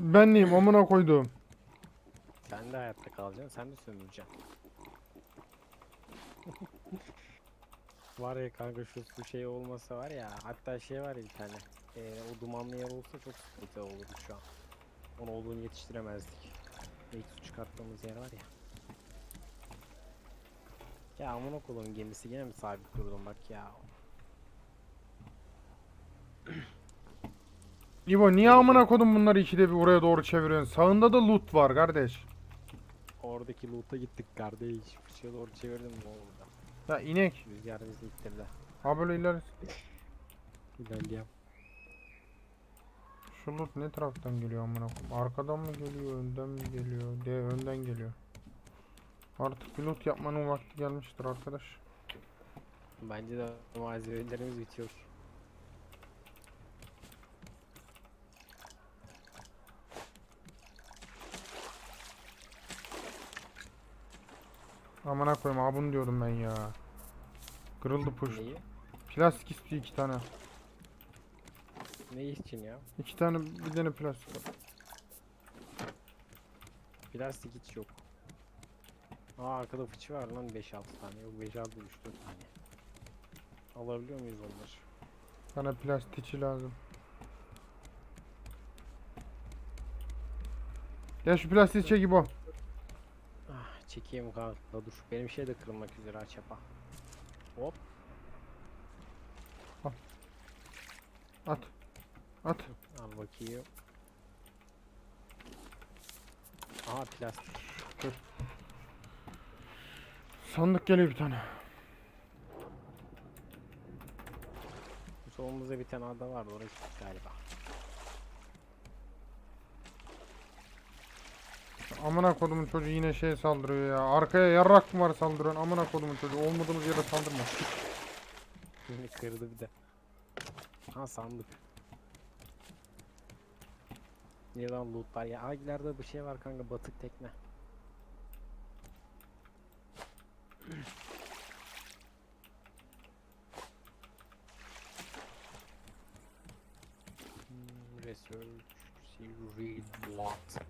Ben neyim amına koydum. Sen de hayatta kalacaksın, sen de sömüreceksin. var ya kanka şu su şey olmasa var ya, hatta şey var ya bir tane. Ee, o dumanlı yer olsa çok sıkıntı olurdu şu an. Onu olduğunu yetiştiremezdik. İlk su çıkarttığımız yer var ya. Ya amına koyduğum gemisi yine mi sabit durdun bak ya. İbo niye amına kodum bunları ikide bir oraya doğru çeviriyorsun? Sağında da loot var kardeş. Oradaki loot'a gittik kardeş. Fıçıya doğru çevirdim mi orada? Ya inek. Rüzgar bizi ittirdi. Ha böyle ileri. İlerleyeyim. Şu loot ne taraftan geliyor amına koyayım? Arkadan mı geliyor, önden mi geliyor? De önden geliyor. Artık bir loot yapmanın vakti gelmiştir arkadaş. Bence de malzemelerimiz bitiyor. Amına koyayım ha bunu diyordum ben ya. Kırıldı push. Neyi? Plastik istiyor iki tane. Ne için ya? İki tane bir tane plastik. Plastik hiç yok. Aa arkada fıçı var lan 5-6 tane. Yok 5-6 3-4 tane. Alabiliyor muyuz onları? Bana plastikçi lazım. Gel şu plastiği çek İbo. Çekeyim kanka dur. Benim şey de kırılmak üzere ha çapa. Hop. At. At. Al bakayım. Aha plastik. Sandık geliyor bir tane. Bu solumuzda bir tane ada vardı oraya gittik galiba. Amına kodumun çocuğu yine şey saldırıyor ya. Arkaya yarrak mı var saldıran? Amına kodumun çocuğu. Olmadığımız yere saldırma. Beni kırdı bir de. Ha sandık. Niye lan loot var ya? Aa bir şey var kanka batık tekne. Hmm, Research, read, what?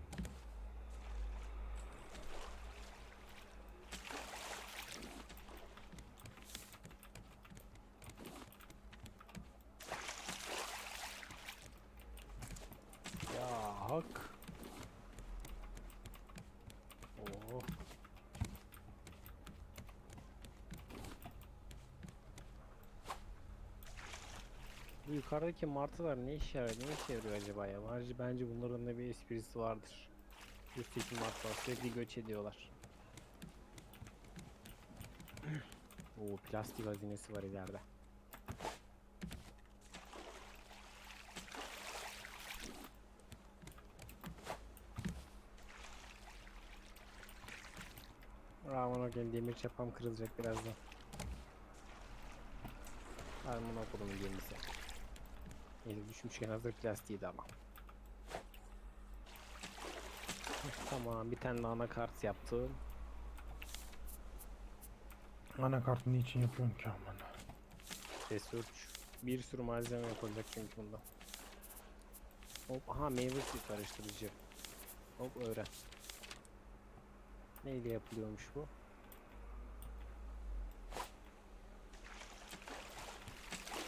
Ya hak. Oh. Bu yukarıdaki martılar ne işe yarıyor, ne işe yarıyor acaba ya? Bence, bence bunların da bir esprisi vardır. Üstteki martılar sürekli göç ediyorlar. Oo plastik hazinesi var ileride. Aman okuyayım demir çapam kırılacak birazdan. Aman okulumun gemisi. Neyse düşmüşken hazır plastiğiydi ama. Tamam bir tane de anakart yaptım. Anakartını niçin yapıyorum ki amına? Research. Bir sürü malzeme yapılacak çünkü bunda. Hop aha meyve suyu karıştırıcı. Hop öğren. Neyle yapılıyormuş bu?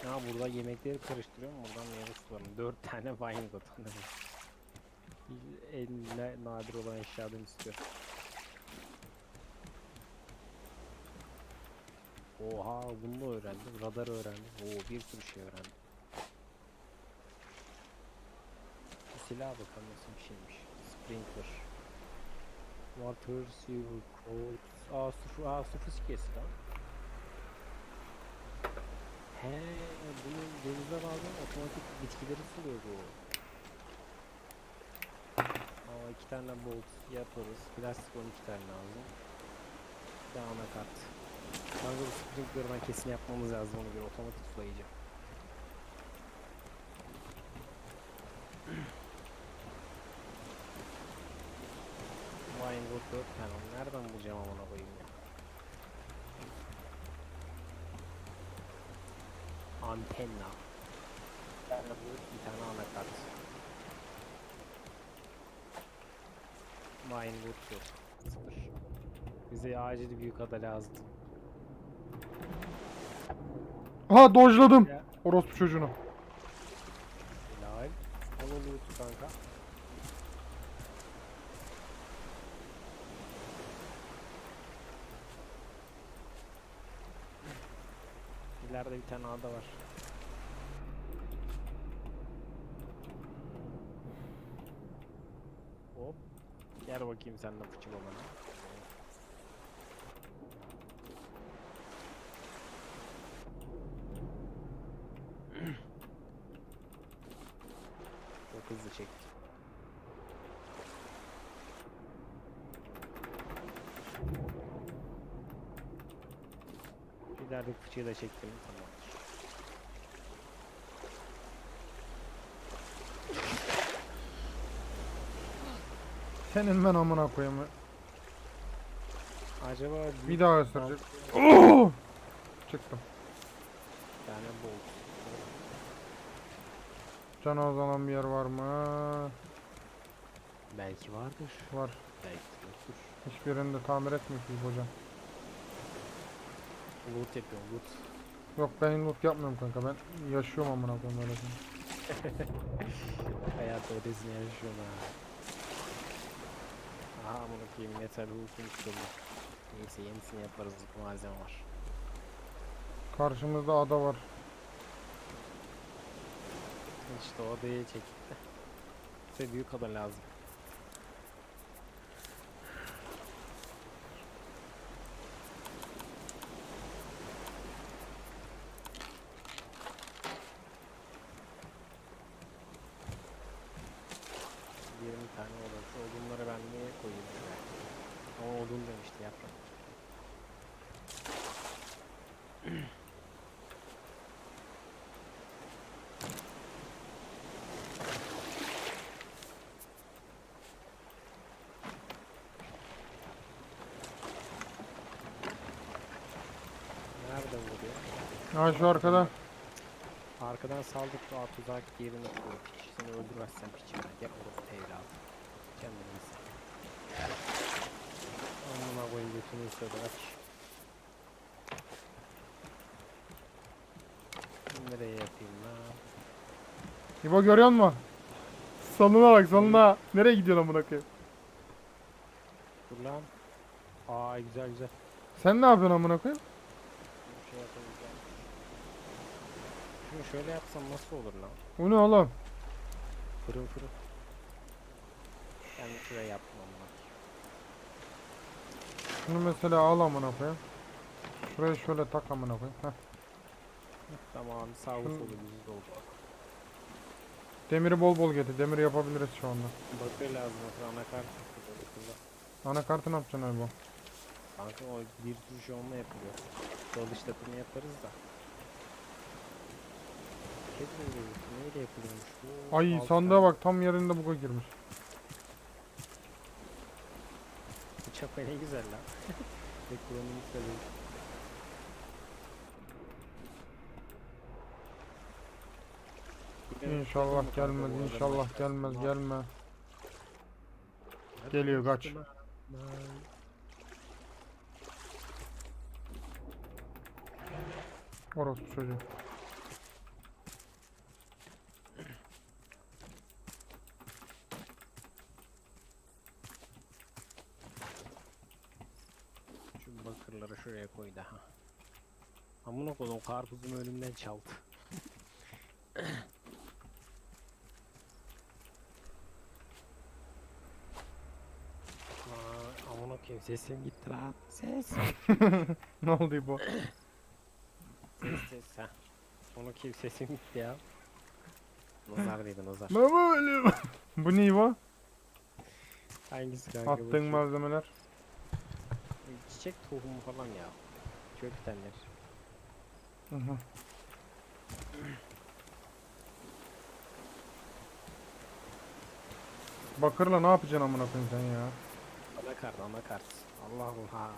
Ha burada yemekleri karıştırıyorum buradan meyve sularını. Dört tane wine gotanı. En na- nadir olan eşyadan istiyor. Oha bunu öğrendim. Radar öğrendim. Oo bir sürü şey öğrendim. Silah bakalım nasıl bir şeymiş. Sprinkler. Water, silver, coal. Aa su, aa su fıskiyesi lan. He, bunun denize bağlı otomatik bitkileri suluyor bu. Aa iki tane bolt yaparız. Plastik 12 tane lazım. Bir de anakart. Kanka bu sprinkler'ı ben kesin yapmamız lazım onu göre otomatik sulayıcı. Wood 4 tane nereden bulacağım amına koyayım ya. antenna. Yani bir tane anakart. Mine loot yok. Sıfır. Bize acil büyük ada lazım. Ha dojladım. Ya. Orospu çocuğunu. İleride bir tane ada var. Hop. Gel bakayım sen de fıçı bana. Çok hızlı çekti. İleride fıçıyı da çektim. Tamamdır. Senin ben amına koyayım. Acaba Bir daha ısıracak. Oo! Çıktım. tane bolt. Can azalan bir yer var mı? Belki vardır. Var. Belki yoktur. Hiçbirini de tamir etmiyorsunuz hocam. Loot yapıyorum loot. Yok ben loot yapmıyorum kanka ben yaşıyorum amına koyayım öyle şey. Hayat öylesine yaşıyorum ha. Aha amına koyayım metal loot'un çıkıldı. Neyse yenisini yaparız malzeme var. Karşımızda ada var. İşte o adayı çekti. Size büyük ada lazım. Yirmi tane odası. Odunları ben niye koyayım şuraya? Ama odun demişti yaprak. Nerede vuruyor? Ha şu arkada. Arkadan saldık o tuzak yerini koy. Seni öldürmezsem piçime. Gel oğlum evladım. Kendini ise. Amına koyayım götünü istedi aç. Nereye yapayım lan? İbo görüyor musun? Salına bak salına. Nereye gidiyorsun amına koyayım? Dur lan. Aa güzel güzel. Sen ne yapıyorsun amına koyayım? Bir şey yapamayacağım. Şunu şöyle yapsam nasıl olur lan? Bu ne oğlum? Fırın fırın. Ben şuraya yaptım amına. Şunu mesela al amına koyayım. Şuraya şöyle tak amına koyayım. Heh. Tamam sağ ol Şunu- solu düz oldu. Demiri bol bol getir. Demir yapabiliriz şu anda. Bakır lazım mesela anakart çıktı bakırla. Anakartı ne yapacaksın abi bu? Kanka o bir sürü şey onunla yapılıyor. Takımı yaparız da. Neyle yapılıyormuş bu? Ay Altı sandığa tane bak tam yerinde buga girmiş. Bıçak ne güzel lan. Bir de İnşallah gelmez, bu inşallah gelmez, gelme. Geliyor, kaç. Orospu çocuğu. Şu bakırları şuraya koy daha. Amına koydum karpuzumu önümden çaldı. Aa, amına koyayım sesim gitti lan. Ses. ne oldu bu? ses ses ha. Amına koyayım sesim gitti ya. Nazar değdi nazar. Ne böyle? bu ne bu? Hangisi kanka? Attığın bakayım? malzemeler. Çiçek tohumu falan ya. Köktenler. Hı hı. Bakırla ne yapacaksın amına koyayım sen ya? Anakart anakart. Allah Allah.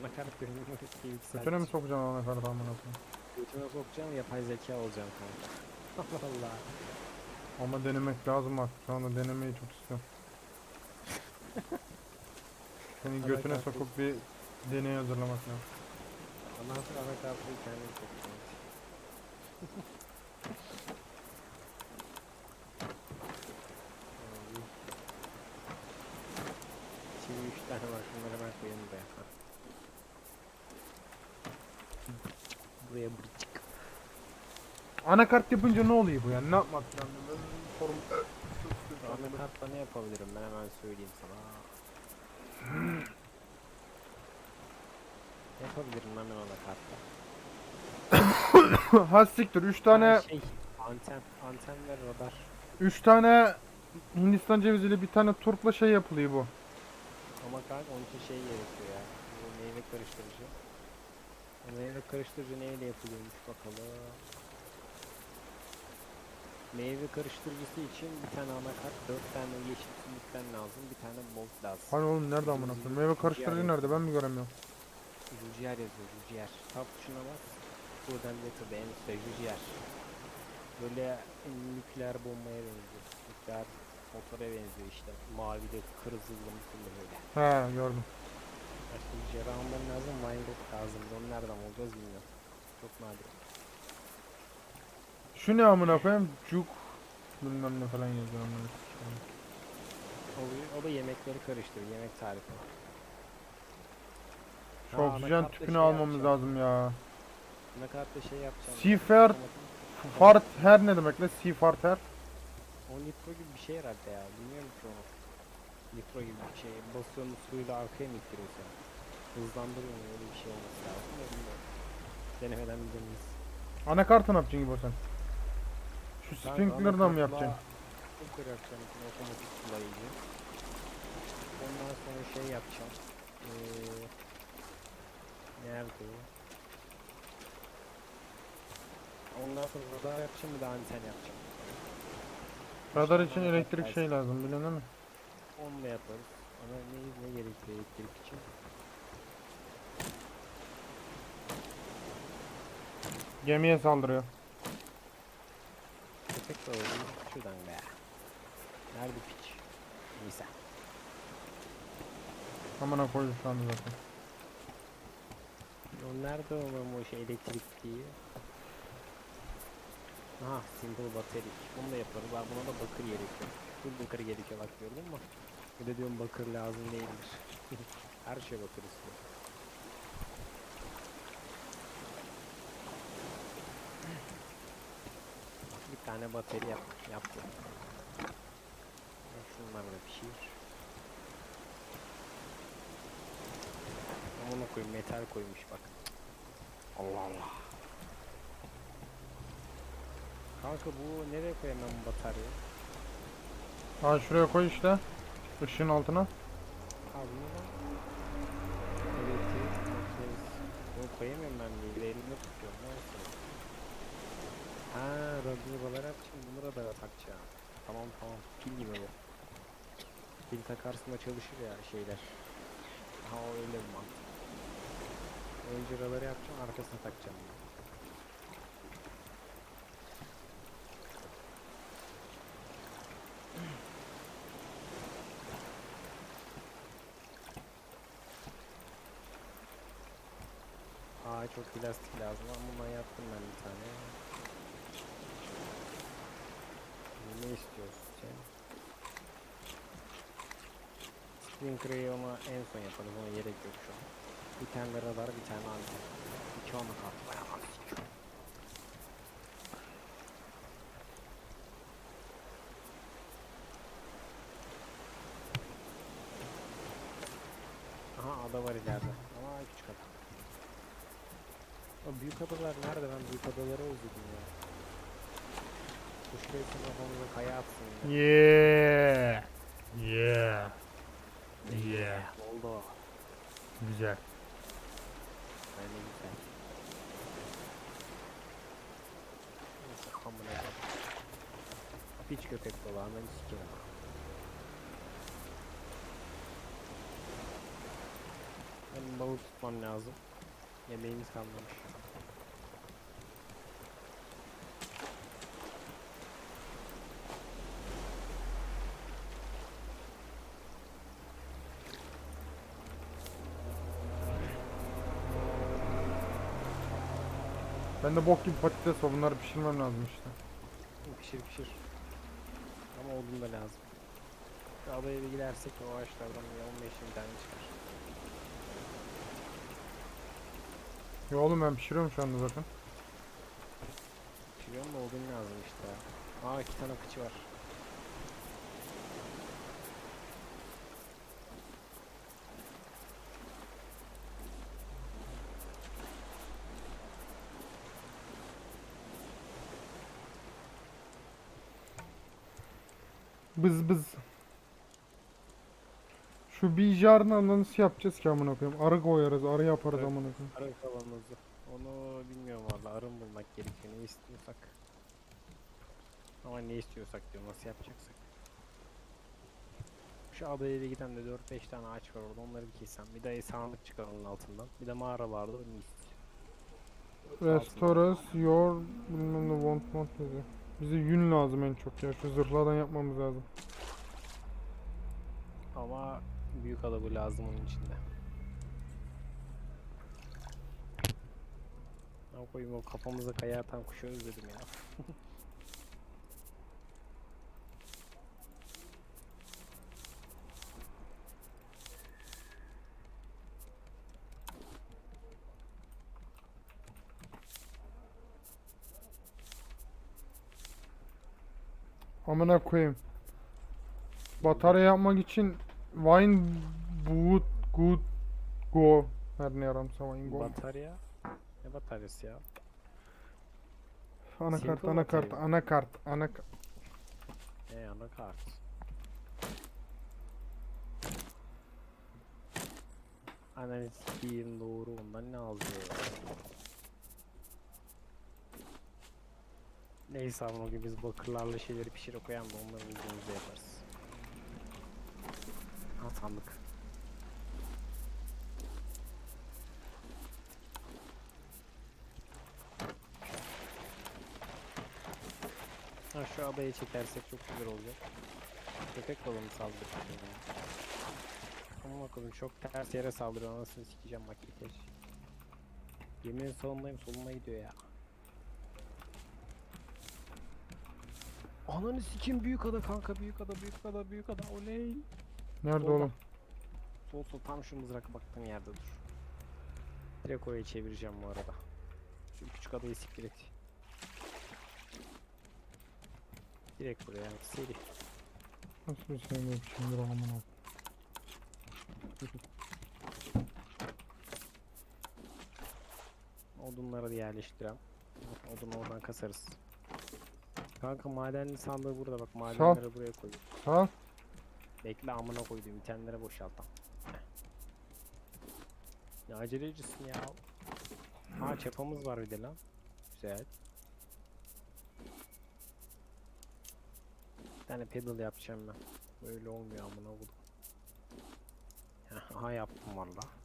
Anakart benim Götüne mi sokacaksın anakartı amına koyayım? Götüme sokacağım yapay zeka olacağım kanka. Allah Allah. Ama denemek lazım bak. Şu anda denemeyi çok istiyorum. Senin Ana götüne sokup bir deney hazırlamak lazım. Ondan sonra ana kartıyı kendim çekeceğim. Abi. Şimdi üç tane var şunları ben koyayım buraya. Ha. Buraya bırçık. Anakart yapınca ne oluyor bu ya? Ne yapmak lazım? Ben sorum. Kartla ne yapabilirim ben hemen söyleyeyim sana. Yapabilirim ben ana kartla? ha siktir 3 tane şey, anten, anten ve radar. 3 tane Hindistan ceviziyle bir tane turpla şey yapılıyor bu. Ama kanka onun için şey gerekiyor ya. Bu meyve karıştırıcı. O meyve karıştırıcı neyle yapılıyormuş bakalım. Meyve karıştırıcısı için bir tane anakart, dört tane yeşil simitten lazım, bir tane bolt lazım. Hani oğlum nerede amına koyayım? Meyve karıştırıcı nerede? Ben mi göremiyorum? Rüzgar yazıyor, rüzgar. Tab tuşuna bas. Buradan letter en üstte rüzgar. Böyle nükleer bombaya benziyor. Nükleer motora benziyor işte. Mavi de mısırlı böyle. He gördüm. Başka bir şey almam lazım, Minecraft lazım. Onu nereden bulacağız bilmiyorum. Çok nadir. Şu ne amına koyayım? Cuk bilmem ne falan yazıyor amına koyayım. O, o da yemekleri karıştırıyor, yemek tarifi. Şu Ha, oksijen anakartta tüpünü şey almamız yapacağım. lazım ya. Nakaratla şey yapacağım. Seafair Fart her ne demek lan? Sea fart her. O nitro gibi bir şey herhalde ya. Bilmiyorum ki onu. Nitro gibi bir şey. Basıyorsun suyla arkaya mı ittiriyor seni? Hızlandırıyor mu? Öyle bir şey olması lazım da bilmiyorum. Denemeden biliriz. Anakartı ne yapacaksın gibi sen? Şu sprinkler'dan mı yapacaksın? Yapacağım. içine otomatik sulayıcı. Ondan sonra şey yapacağım. Ee, nerede? Ondan sonra radar yapacağım bir de anten yapacağım. Radar için elektrik şey lazım biliyorsun değil mi? Onu da yaparız. Ama ne, ne gerekiyor elektrik için? Gemiye saldırıyor. Köpek balığı şuradan be. Nerede piç? Neyse. Amına koydu şu anda zaten. Nerede o şey elektrik diye? Aha simple battery. Bunu da yaparız. Abi buna da bakır gerekiyor. Full bakır gerekiyor bak gördün mü? Bir de diyorum bakır lazım değildir. Her şey bakır istiyor. Bir tane bateri yap, yaptım. Şunlar da pişir. Amına koyayım metal koymuş bak. Allah Allah. Kanka bu nereye koyayım ben bu bataryayı? Ha şuraya koy işte. Işığın altına. Al bunu şey, bunu koyamıyorum ben bir elimde tutuyorum neyse. Ha radyolar yapacağım bunu radara takacağım. Tamam tamam pil gibi bu. Pil takarsın da çalışır ya şeyler. Ha o öyle bir mantık. Radarı yapacağım arkasına takacağım. Aa çok plastik lazım ama bundan yaptım ben bir tane. Ne istiyorsun sen? Sprinkler'ı ama en son yaparız ona gerek yok şu an. Bir tane radar bir tane anten. İki bayağı anten. Aha ada var ileride ama küçük ada. O büyük adalar nerede ben büyük adaları özledim ya. Kuş gelsin kafamıza kaya atsın ya. Yeah. Yeah. Yeah. Oldu. Güzel. piç köpek dolağından sikerim. Ben balık tutmam lazım. Yemeğimiz kalmamış. Ben de bok gibi patates var. Bunları pişirmem lazım işte. Pişir pişir. Odun da lazım. Adaya bir gidersek o ağaçlardan bir 15-20 tane çıkar. Ya oğlum ben pişiriyorum şu anda zaten. Pişiriyorum da odun lazım işte. Aa iki tane fıçı var. Bız bız. Şu bijarla nasıl yapacağız ki amına koyayım? Arı koyarız, arı yaparız Evet. amına koyayım. Arı kavanozu. Onu bilmiyorum valla arın bulmak gerekiyor ne istiyorsak. Ama ne istiyorsak diyor nasıl yapacaksak. Şu adaya bir giden de 4-5 tane ağaç var orada onları bir kessem. Bir de sandık çıkar onun altından. Bir de mağara vardı mis. Restore us your bilmem ne want want dedi. Bize yün lazım en çok ya. Şu zırhlardan yapmamız lazım. Ama büyük ada bu lazım onun içinde. Ne koyayım o kafamıza kaya atan kuşu özledim ya. Amına koyayım. Batarya yapmak için wine boot good go her ne yaramsa wine go. Batarya? Ne bataryası ya? Anakart, Simple anakart, batarya. anakart, anakart. E anakart. Ananı sikiyim doğru ondan ne alıyor Neyse ama o gün biz bakırlarla şeyleri pişirip koyan da onları uyduğumuzda yaparız. Ha sandık. Ha şu adayı çekersek çok güzel olacak. Köpek mı saldırıyor? Ama bakalım çok ters yere saldırıyor anasını sikeceğim bak yeter. Geminin solundayım soluma gidiyor ya. Ananı sikim büyük ada kanka büyük ada büyük ada büyük ada oley. Nerede Solda. oğlum? Sol sol tam şu mızrak baktığın yerde dur. Direkt oraya çevireceğim bu arada. Şu küçük adayı siktir et. Direkt buraya seri. Nasıl bir şey yok şimdi amına. Odunları da yerleştirem. Odunu oradan kasarız. Kanka madenli sandığı burada bak madenleri buraya koy. Sağ. Bekle amına koyduğum itenlere boşaltam. Ne acelecisin ya. Ha çapamız var bir de lan. Güzel. Bir tane pedal yapacağım ben. Böyle olmuyor amına koydum. Aha yaptım valla.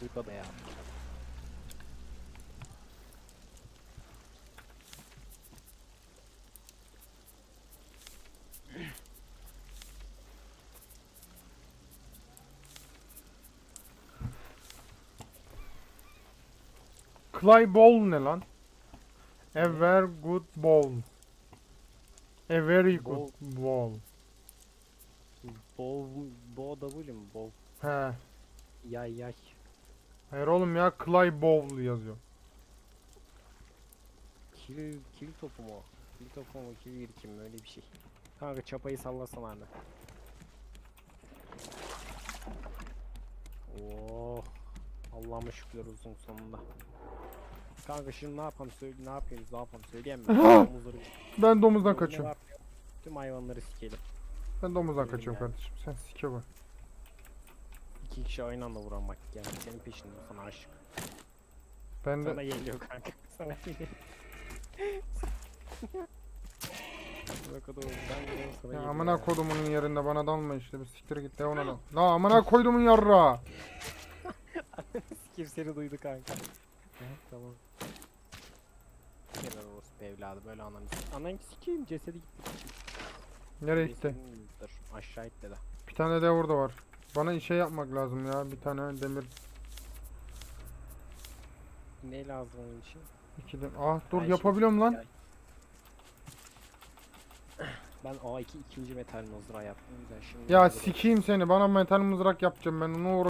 Dakika da ya. Clay ball ne lan? A very good ball. A very good ball. Bow, bow W mu? Bow. He. Yay yay. Hayır oğlum ya Clay ball yazıyor. Kil, kil topu mu? Kil topu mu? Kil birikim mi? Öyle bir şey. Kanka çapayı sallasana anne. Oh. Allah'ıma şükürler olsun sonunda. Kanka şimdi ne yapalım söyle ne yapıyoruz ne yapalım söyleyeyim mi? Domuzları Ben domuzdan kaçıyorum. Tüm hayvanları sikelim. Ben domuzdan kaçıyorum yani. kardeşim. Sen sike bak. İki kişi aynı anda vuran bak yani senin peşinde sana aşık. Ben Sana de geliyor kanka. Sana geliyor. Ben sana Ya geliyor amına ya. kodumunun yerinde bana dalma işte. Bir siktir git de ona dal. La amına koydumun yarra. Kim seni duydu kanka. Tamam. Olsun be evladı böyle ananı sikeyim cesedi gitti. Nereye gitti? Cesedin- Dur aşağı gitti de. Bir tane de burada var. Bana şey yapmak lazım ya. Bir tane demir. Ne lazım onun için? iki de... Ah dur şey- yapabiliyorum lan. Ben A2 ikinci metal mızrağı yaptım güzel şimdi. Ya sikeyim seni. Bana metal mızrak yapacağım ben. Onu uğra-